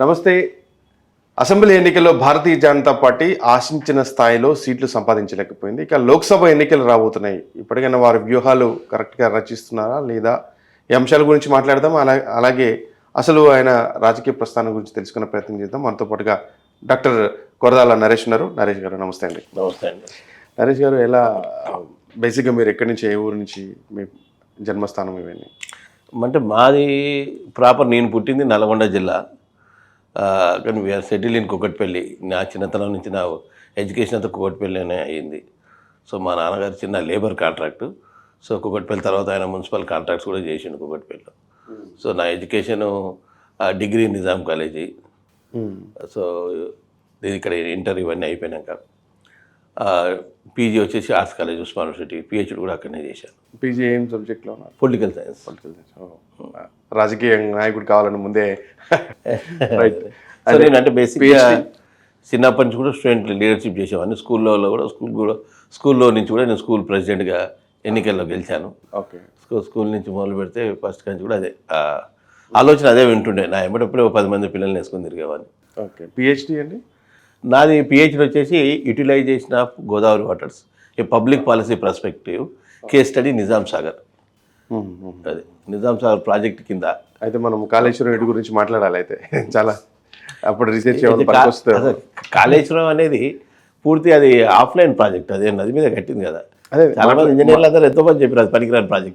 నమస్తే. అసెంబ్లీ ఎన్నికల్లో భారతీయ జనతా పార్టీ ఆశించిన స్థాయిలో సీట్లు సంపాదించలేకపోయింది. ఇక లోక్సభ ఎన్నికలు రాబోతున్నాయి. ఇప్పటికైనా వారి వ్యూహాలు కరెక్ట్గా రచిస్తున్నారా లేదా? ఈ అంశాల గురించి మాట్లాడదాం. అలా అలాగే అసలు ఆయన రాజకీయ ప్రస్థానం గురించి తెలుసుకునే ప్రయత్నం చేద్దాం. మనతో పాటుగా డాక్టర్ కొరదాల నరేష్ ఉన్నారు. నరేష్ గారు నమస్తే అండి. నమస్తే అండి. నరేష్ గారు ఎలా బేసిక్గా మీరు ఎక్కడి నుంచి ఏ ఊరు నుంచి మీ జన్మస్థానం ఇవన్నీ? అంటే మాది ప్రాపర్ నేను పుట్టింది నల్గొండ జిల్లా. కానీ వీఆర్ సెటిల్ ఇన్ కుకట్పల్లి నా చిన్నతనం నుంచి నా ఎడ్యుకేషన్ అంతా కుకట్పల్లినే అయ్యింది సో మా నాన్నగారు చిన్న లేబర్ కాంట్రాక్టు. సో కుకట్పల్లి తర్వాత ఆయన మున్సిపల్ కాంట్రాక్ట్స్ కూడా చేసిండు కుకట్పల్లిలో సో నా education degree Nizam college. So ఇక్కడ ఇంటర్ ఇవన్నీ అయిపోయినాక. పీజీ వచ్చేసి arts college Osman university PhD కూడా అక్కడనే చేశాను పీజీ ఏం సబ్జెక్ట్లో ఉన్నారు? పొలిటికల్ సైన్స్ రాజకీయ నాయకుడు కావాలని ముందే. రైట్ నేను అంటే బేసిక్గా చిన్నప్పటి నుంచి కూడా స్టూడెంట్ లీడర్షిప్ చేసేవాడిని. స్కూల్లో కూడా స్కూల్ కూడా స్కూల్లో నుంచి కూడా నేను స్కూల్ ప్రెసిడెంట్గా ఎన్నికల్లో గెలిచాను. ఓకే స్కూల్ నుంచి మొదలు పెడితే ఫస్ట్ నుంచి కూడా అదే ఆలోచన అదే వింటుండే. నా ఎప్పటిప్పుడే ఒక పది మంది పిల్లల్ని వేసుకొని తిరిగేవాడిని. ఓకే పిహెచ్డి అండి? నాది పిహెచ్డి వచ్చేసి utilisation of Godavari waters a public policy perspective case study Nizam Sagar అది నిజాం సాగర్ ప్రాజెక్ట్ కింద. అయితే మనం కాళేశ్వరం రెడ్డి గురించి మాట్లాడాలి అయితే? చాలా అప్పుడు రీసెర్చ్ కాళేశ్వరం అనేది పూర్తి అది ఆఫ్లైన్ ప్రాజెక్ట్ అదే నది మీద కట్టింది కదా. అదే చాలా మంది ఇంజనీర్లు అందరూ ఎంతో మంది చెప్పారు అది పనికిరాని ప్రాజెక్ట్